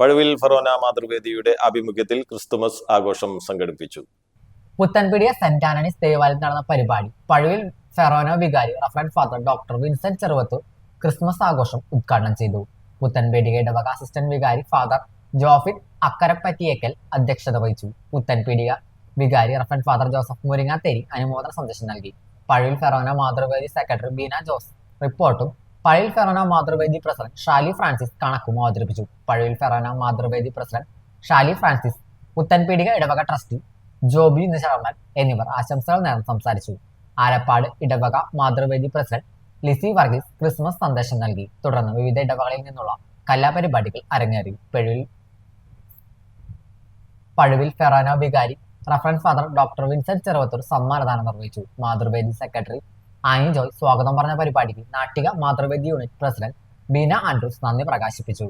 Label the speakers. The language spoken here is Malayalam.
Speaker 1: പഴുവിൽ ഫറോന മാതൃവേദിയുടെ ആഭിമുഖ്യത്തിൽ ക്രിസ്തുമസ് ആഘോഷം സംഘടിപ്പിച്ചു.
Speaker 2: പുത്തൻപിടിയ സെന്റ് ആന്റണീസ് ദേവാലയത്തിൽ നടന്ന പരിപാടി. പഴുവിൽ ഫെറോന വികാരി റഫറന്റ് father doctor Vincent Cheruvathur Christmas ആഘോഷം ഉദ്ഘാടനം ചെയ്തു. പുത്തൻപീടിക ഇടവക അസിസ്റ്റന്റ് വികാരി ഫാദർ ജോഫിൻ അക്കരപ്പറ്റിയേക്കൽ അധ്യക്ഷത വഹിച്ചു. പുത്തൻപീടിക വികാരി റഫൻ ഫാദർ ജോസഫ് മുരിങ്ങാത്തേരി അനുമോദന സന്ദേശം നൽകി. Pazhuvil forane Mathruvedi secretary Beena Jose റിപ്പോർട്ടും Pazhuvil forane Mathruvedi president Shali Francis കണക്കും അവതരിപ്പിച്ചു. പഴയ forane Mathruvedi president Shali Francis Puthenpeedika ഇടവക ട്രസ്റ്റി ജോബി നിശർമ്മൻ എന്നിവർ ആശംസകൾ നേർന്ന് സംസാരിച്ചു. ആലപ്പാട് ഇടവക മാതൃവേദി പ്രസിഡന്റ് ലിസി വർഗീസ് ക്രിസ്മസ് സന്ദേശം നൽകി. തുടർന്ന് വിവിധ ഇടവകളിൽ നിന്നുള്ള കലാപരിപാടികൾ അരങ്ങേറി. പഴുവിൽ പഴുവിൽ ഫെറാന വികാരി റഫറൻസ് ഫാദർ ഡോക്ടർ വിൻസെന്റ് ചെറുവത്തൂർ സമ്മാനദാനം നിർവഹിച്ചു. മാതൃവേദി സെക്രട്ടറി ആനി ജോയ് സ്വാഗതം പറഞ്ഞ പരിപാടിക്ക് Nattika Mathruvedi unit president Beena Andrews നന്ദി പ്രകാശിപ്പിച്ചു.